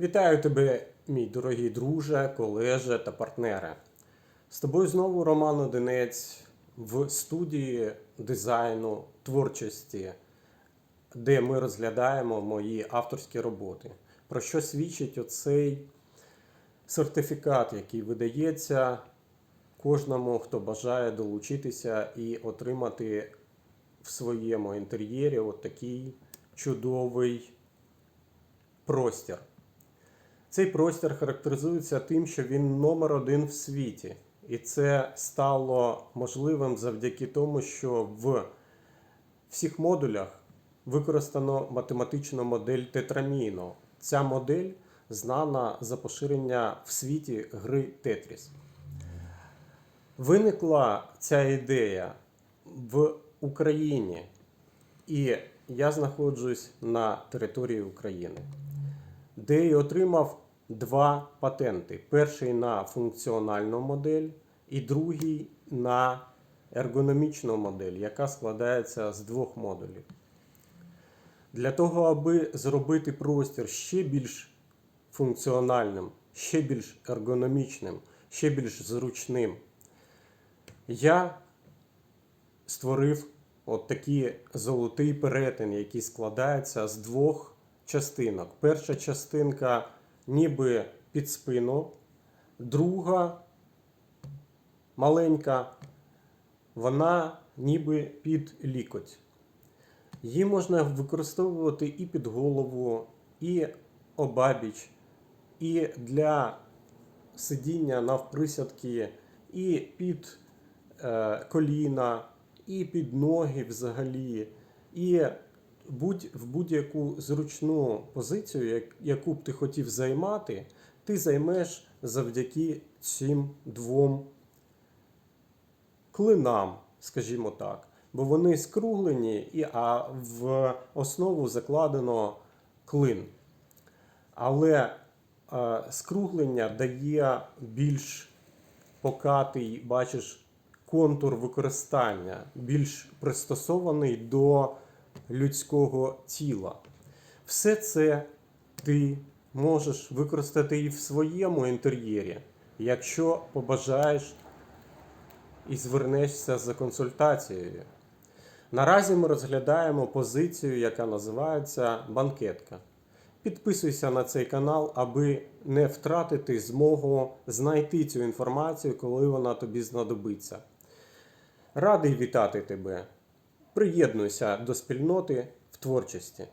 Вітаю тебе, мій дорогий друже, колеже та партнере. З тобою знову Роман Одинець в студії дизайну творчості, де ми розглядаємо мої авторські роботи. Про що свідчить оцей сертифікат, який видається кожному, хто бажає долучитися і отримати в своєму інтер'єрі от такий чудовий простір. Цей простір характеризується тим, що він номер один в світі. І це стало можливим завдяки тому, що в всіх модулях використано математичну модель тетраміно. Ця модель знана за поширення в світі гри Тетріс. Виникла ця ідея в Україні, і я знаходжусь на території України де я отримав два патенти: перший на функціональну модель, і другий на ергономічну модель, яка складається з двох модулів. Для того, аби зробити простір ще більш функціональним, ще більш ергономічним, ще більш зручним, я створив от такий золотий перетин, який складається з двох частинок. Перша частинка ніби під спину, друга маленька, вона ніби під лікоть. Її можна використовувати і під голову, і обабіч, і для сидіння навприсядки, і під е, коліна, і під ноги взагалі. І будь, в будь-яку зручну позицію, як, яку б ти хотів займати, ти займеш завдяки цим двом клинам, скажімо так. Бо вони скруглені, і, а в основу закладено клин. Але е, скруглення дає більш покатий, бачиш, контур використання, більш пристосований до людського тіла. Все це ти можеш використати і в своєму інтер'єрі, якщо побажаєш і звернешся за консультацією. Наразі ми розглядаємо позицію, яка називається банкетка. Підписуйся на цей канал, аби не втратити змогу знайти цю інформацію, коли вона тобі знадобиться. Радий вітати тебе. Приєднуйся до спільноти в творчості.